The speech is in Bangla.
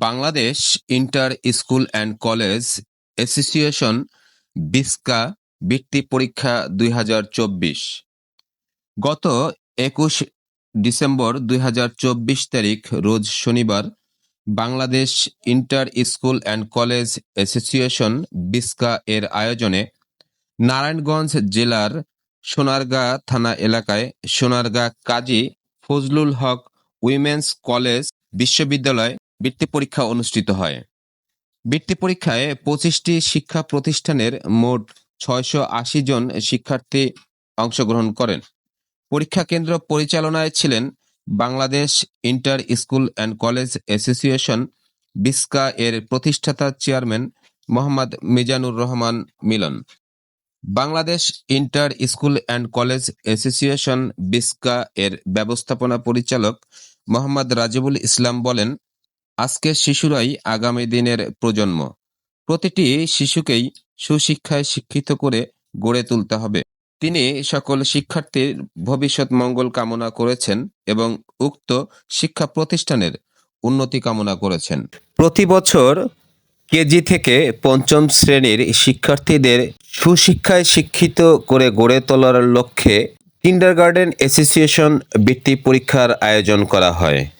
Bangladesh inter school and college association BISCA বৃত্তি পরীক্ষা দুই হাজার চব্বিশ। গত একুশ ডিসেম্বর দুই হাজার চব্বিশ তারিখ, রোজ শনিবার, Bangladesh inter school and college association BISCA এর আয়োজনে নারায়ণগঞ্জ জেলার সোনারগাঁ থানা এলাকায় সোনারগাঁ কাজী ফজলুল হক উইমেন্স কলেজ বিশ্ববিদ্যালয় বৃত্তি পরীক্ষা অনুষ্ঠিত হয়। বৃত্তি পরীক্ষায় পঁচিশটি শিক্ষা প্রতিষ্ঠানের মোট ছয়শো আশি জন শিক্ষার্থী অংশগ্রহণ করেন। পরীক্ষা কেন্দ্র পরিচালনায় ছিলেন Bangladesh inter school and college association BISCA এর প্রতিষ্ঠাতা chairman Mohammad Mizanur Rahman Milon. Bangladesh inter school and college association BISCA এর ব্যবস্থাপনা পরিচালক মোহাম্মদ রাজিবুল ইসলাম বলেন আজকের শিশুরাই আগামী দিনের প্রজন্ম। প্রতিটি শিশুকেই সুশিক্ষায় শিক্ষিত করে গড়ে তুলতে হবে। তিনি সকল শিক্ষার্থীর ভবিষ্যৎ মঙ্গল কামনা করেছেন এবং উক্ত শিক্ষা প্রতিষ্ঠানের উন্নতি কামনা করেছেন। প্রতি বছর কেজি থেকে পঞ্চম শ্রেণির শিক্ষার্থীদের সুশিক্ষায় শিক্ষিত করে গড়ে তোলার লক্ষ্যে কিন্ডারগার্ডেন অ্যাসোসিয়েশন বৃত্তি পরীক্ষার আয়োজন করা হয়।